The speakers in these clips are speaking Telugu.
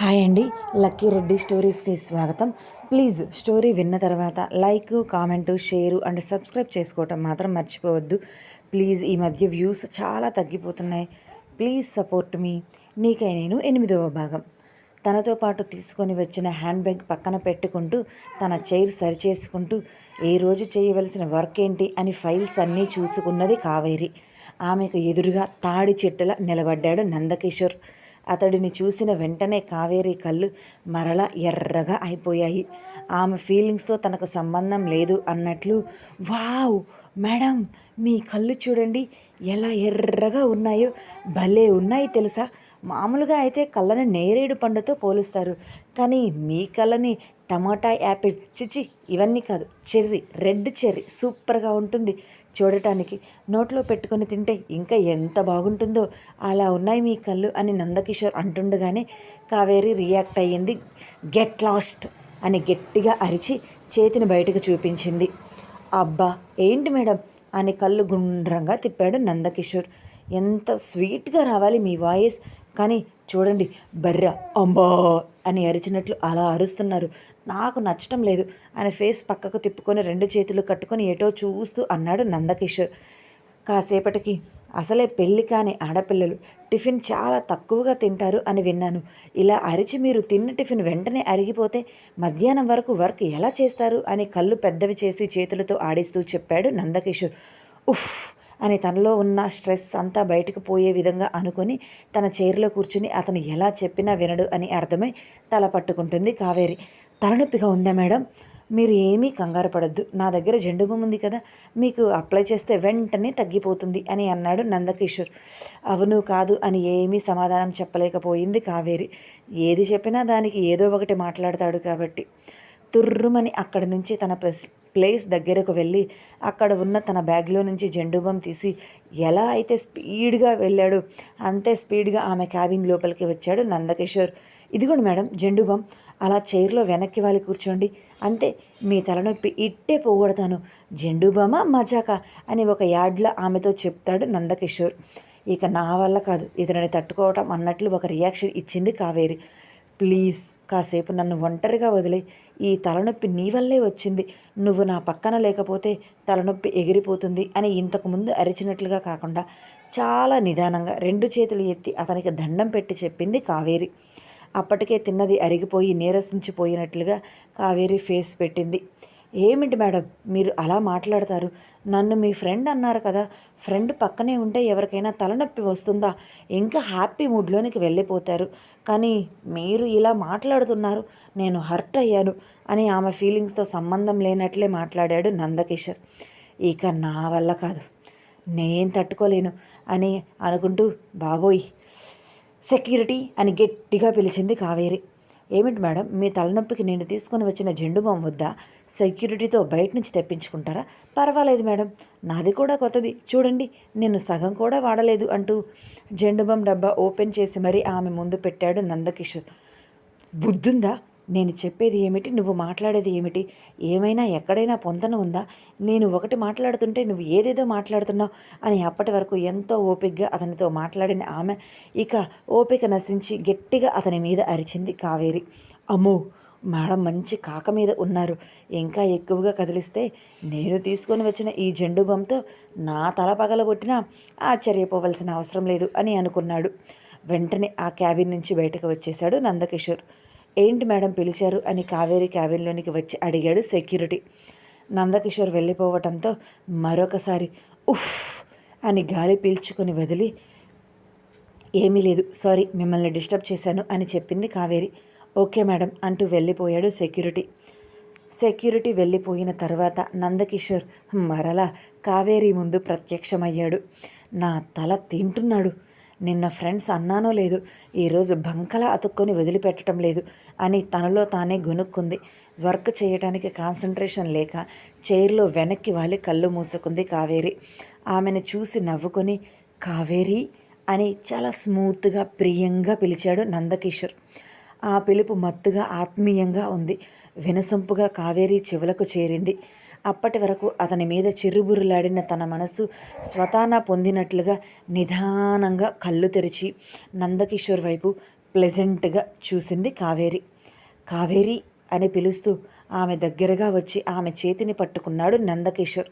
హాయ్ అండి లక్కీ రెడ్డి స్టోరీస్కి స్వాగతం. ప్లీజ్ స్టోరీ విన్న తర్వాత like comment share and subscribe చేసుకోవటం మాత్రం మర్చిపోవద్దు. ప్లీజ్ ఈ మధ్య వ్యూస్ చాలా తగ్గిపోతున్నాయి. ప్లీజ్ సపోర్ట్ మీ. నీకై నేను ఎనిమిదవ భాగం. తనతో పాటు తీసుకొని వచ్చిన హ్యాండ్ బ్యాగ్ పక్కన పెట్టుకుంటూ తన చైర్ సరిచేసుకుంటూ ఏ రోజు చేయవలసిన వర్క్ ఏంటి అని ఫైల్స్ అన్నీ చూసుకున్నది కావేరి. ఆమెకు ఎదురుగా తాడి చెట్టులా నిలబడ్డాడు నందకిషోర్. అతడిని చూసిన వెంటనే కావేరి కళ్ళు మరలా ఎర్రగా అయిపోయాయి. ఆమె ఫీలింగ్స్తో తనకు సంబంధం లేదు అన్నట్లు వావ్ మేడం మీ కళ్ళు చూడండి ఎలా ఎర్రగా ఉన్నాయో. భలే ఉన్నాయి తెలుసా. మామూలుగా అయితే కళ్ళని నేరేడు పండుతో పోలుస్తారు. కానీ మీ కళ్ళని టమాటా యాపిల్ చిచి ఇవన్నీ కాదు చెర్రీ రెడ్ చెర్రీ సూపర్గా ఉంటుంది చూడటానికి. నోట్లో పెట్టుకొని తింటే ఇంకా ఎంత బాగుంటుందో అలా ఉన్నాయి మీ కళ్ళు అని నందకిషోర్ అంటుండగానే కావేరి రియాక్ట్ అయ్యింది. గెట్ లాస్ట్ అని గట్టిగా అరిచి చేతిని బయటకు చూపించింది. అబ్బా ఏంటి మేడం అని కళ్ళు గుండ్రంగా తిప్పాడు నందకిషోర్. ఎంత స్వీట్గా రావాలి మీ వాయిస్. కానీ చూడండి బర్ర అంబా అని అరిచినట్లు అలా అరుస్తున్నారు. నాకు నచ్చటం లేదు. ఆయన ఫేస్ పక్కకు తిప్పుకొని రెండు చేతులు కట్టుకొని ఏటో చూస్తూ అన్నాడు నందకిషోర్. కాసేపటికి అసలే పెళ్ళి కాని ఆడపిల్లలు. టిఫిన్ చాలా తక్కువగా తింటారు అని విన్నాను. ఇలా అరిచి మీరు తిన్న టిఫిన్ వెంటనే అరిగిపోతే మధ్యాహ్నం వరకు వర్క్ ఎలా చేస్తారు? అని కళ్ళు పెద్దవి చేసి చేతులతో ఆడిస్తూ చెప్పాడు నందకిషోర్. ఉఫ్! అని తనలో ఉన్న స్ట్రెస్ అంతా బయటకు పోయే విధంగా అనుకొని తన చైర్లో కూర్చుని అతను ఎలా చెప్పినా వినడు అని అర్థమై తల పట్టుకుంటుంది కావేరి. తలనొప్పిగా ఉందా మేడం? మీరు ఏమీ కంగారు పడద్దు. నా దగ్గర జెండు బామ్ ఉంది కదా. మీకు అప్లై చేస్తే వెంటనే తగ్గిపోతుంది అని అన్నాడు నందకిషోర్. అవును కాదు అని ఏమీ సమాధానం చెప్పలేకపోయింది కావేరి. ఏది చెప్పినా దానికి ఏదో ఒకటి మాట్లాడతాడు కాబట్టి. తుర్రుమని అక్కడి నుంచి తన ప్రెస్ ప్లేస్ దగ్గరకు వెళ్ళి అక్కడ ఉన్న తన బ్యాగ్లో నుంచి జెండుబం తీసి ఎలా అయితే స్పీడ్గా వెళ్ళాడో అంతే స్పీడ్గా ఆమె క్యాబిన్ లోపలికి వచ్చాడు నందకిషోర్. ఇదిగోండి మేడం జెండుబం అలా చైర్లో వెనక్కి వాలి కూర్చోండి. అంతే మీ తలనొప్పి ఇట్టే పోగొడతాను. జెండుబామా మజాకా? అని ఒక యాడ్లో ఆమెతో చెప్తాడు నందకిషోర్. ఇక నా వల్ల కాదు ఇతనిని తట్టుకోవటం అన్నట్లు ఒక రియాక్షన్ ఇచ్చింది కావేరి. ప్లీజ్ కాసేపు నన్ను ఒంటరిగా వదిలే. ఈ తలనొప్పి నీ వల్లే వచ్చింది. నువ్వు నా పక్కన లేకపోతే తలనొప్పి ఎగిరిపోతుంది అని ఇంతకుముందు అరిచినట్లుగా కాకుండా చాలా నిదానంగా రెండు చేతులు ఎత్తి అతనికి దండం పెట్టి చెప్పింది కావేరి. అప్పటికే తిన్నది అరిగిపోయి నీరసించిపోయినట్లుగా కావేరి ఫేస్ పెట్టింది. ఏమిటి మేడం మీరు అలా మాట్లాడతారు? నన్ను మీ ఫ్రెండ్ అన్నారు కదా ఫ్రెండ్ పక్కనే ఉంటే ఎవరికైనా తలనొప్పి వస్తుందా? ఇంకా హ్యాపీ మూడ్లోనికి వెళ్ళిపోతారు. కానీ మీరు ఇలా మాట్లాడుతున్నారు నేను హర్ట్ అయ్యాను అని ఆమె ఫీలింగ్స్తో సంబంధం లేనట్లే మాట్లాడాడు నందకిషోర్. ఇక నా వల్ల కాదు నేను తట్టుకోలేను అని అనుకుంటూ బాబోయ్ సెక్యూరిటీ అని గట్టిగా పిలిచింది కావేరి. ఏమిటి మేడం? మీ తలనొప్పికి నేను తీసుకొని వచ్చిన జెండు బామ్ వద్దా సెక్యూరిటీతో బయట నుంచి తెప్పించుకుంటారా? పర్వాలేదు మేడం. నాది కూడా కొత్తది. చూడండి నేను సగం కూడా వాడలేదు అంటూ జెండు డబ్బా ఓపెన్ చేసి మరీ ఆమె ముందు పెట్టాడు నందకిషోర్. బుద్ధుందా? నేను చెప్పేది ఏమిటి? నువ్వు మాట్లాడేది ఏమిటి? ఏమైనా ఎక్కడైనా పొంతన ఉందా? నేను ఒకటి మాట్లాడుతుంటే నువ్వు ఏదేదో మాట్లాడుతున్నావు అని అప్పటి వరకు ఎంతో ఓపికగా అతనితో మాట్లాడిన ఆమె ఇక ఓపిక నశించి గట్టిగా అతని మీద అరిచింది కావేరి. అమ్మో! మేడం మంచి కాక మీద ఉన్నారు. ఇంకా ఎక్కువగా కదిలిస్తే నేను తీసుకొని వచ్చిన ఈ జెండు బొమ్మతో నా తల పగలగొట్టినా ఆశ్చర్యపోవలసిన అవసరం లేదు అని అనుకున్నాడు. వెంటనే ఆ క్యాబిన్ నుంచి బయటకు వచ్చేశాడు నందకిషోర్. ఏంటి మేడం పిలిచారు అని కావేరి క్యాబిన్లోనికి వచ్చి అడిగాడు సెక్యూరిటీ. నందకిషోర్ వెళ్ళిపోవటంతో మరొకసారి ఉఫ్ అని గాలి పీల్చుకొని వదిలి ఏమీ లేదు సారీ మిమ్మల్ని డిస్టర్బ్ చేశాను అని చెప్పింది కావేరి. ఓకే మేడం అంటూ వెళ్ళిపోయాడు సెక్యూరిటీ. సెక్యూరిటీ వెళ్ళిపోయిన తర్వాత నందకిషోర్ మరలా కావేరి ముందు ప్రత్యక్షమయ్యాడు. నా తల తింటున్నాడు నిన్న ఫ్రెండ్స్ అన్నానో లేదు ఈరోజు బంకలా అతుక్కొని వదిలిపెట్టడం లేదు అని తనలో తానే గొనుక్కుంది. వర్క్ చేయడానికి కాన్సన్ట్రేషన్ లేక చైర్లో వెనక్కి వాలి కళ్ళు మూసుకుంది కావేరి. ఆమెను చూసి నవ్వుకొని కావేరి అని చాలా స్మూత్గా ప్రియంగా పిలిచాడు నందకిషోర్. ఆ పిలుపు మత్తుగా ఆత్మీయంగా ఉంది. వినసొంపుగా కావేరి చెవులకు చేరింది. అప్పటి వరకు అతని మీద చిరుబురులాడిన తన మనసు స్వతాన పొందినట్లుగా నిదానంగా కళ్ళు తెరిచి నందకిషోర్ వైపు ప్లెజెంట్గా చూసింది కావేరి. కావేరి అని పిలుస్తూ ఆమె దగ్గరగా వచ్చి ఆమె చేతిని పట్టుకున్నాడు నందకిషోర్.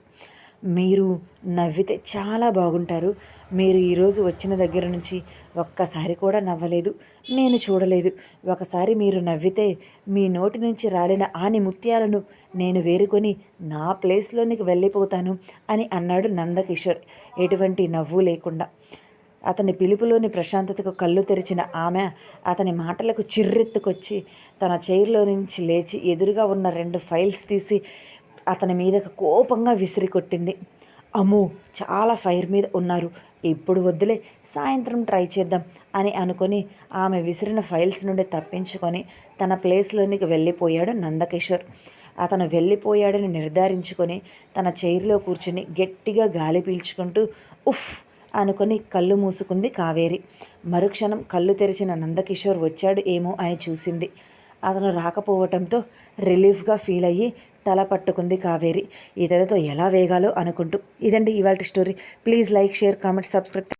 మీరు నవ్వితే చాలా బాగుంటారు. మీరు ఈరోజు వచ్చిన దగ్గర నుంచి ఒక్కసారి కూడా నవ్వలేదు. నేను చూడలేదు. ఒకసారి మీరు నవ్వితే మీ నోటి నుంచి రాలిన ఆని ముత్యాలను నేను వేరుకొని నా ప్లేస్లోనికి వెళ్ళిపోతాను అని అన్నాడు నందకిషోర్. ఎటువంటి నవ్వు లేకుండా. అతని పిలుపులోని ప్రశాంతతకు కళ్ళు తెరిచిన ఆమె అతని మాటలకు చిర్రెత్తుకొచ్చి తన చైర్లో నుంచి లేచి ఎదురుగా ఉన్న రెండు ఫైల్స్ తీసి అతని మీద కోపంగా విసిరి కొట్టింది. అమ్మో చాలా ఫైర్ మీద ఉన్నారు. ఇప్పుడు వద్దులే సాయంత్రం ట్రై చేద్దాం అని అనుకొని ఆమె విసిరిన ఫైల్స్ నుండి తప్పించుకొని తన ప్లేస్లోనికి వెళ్ళిపోయాడు నందకిషోర్. అతను వెళ్ళిపోయాడని నిర్ధారించుకొని తన చైర్లో కూర్చుని గట్టిగా గాలి పీల్చుకుంటూ ఉఫ్ అనుకొని కళ్ళు మూసుకుంది కావేరి. మరుక్షణం కళ్ళు తెరిచిన నందకిషోర్ వచ్చాడు ఏమో అని చూసింది. అతను రాకపోవటంతో రిలీఫ్గా ఫీల్ అయ్యి తల పట్టుకుంది కావేరి. ఇతనితో ఎలా వేగాలో అనుకుంటూ ఇదండి ఇవాళ story. Please like share comment subscribe.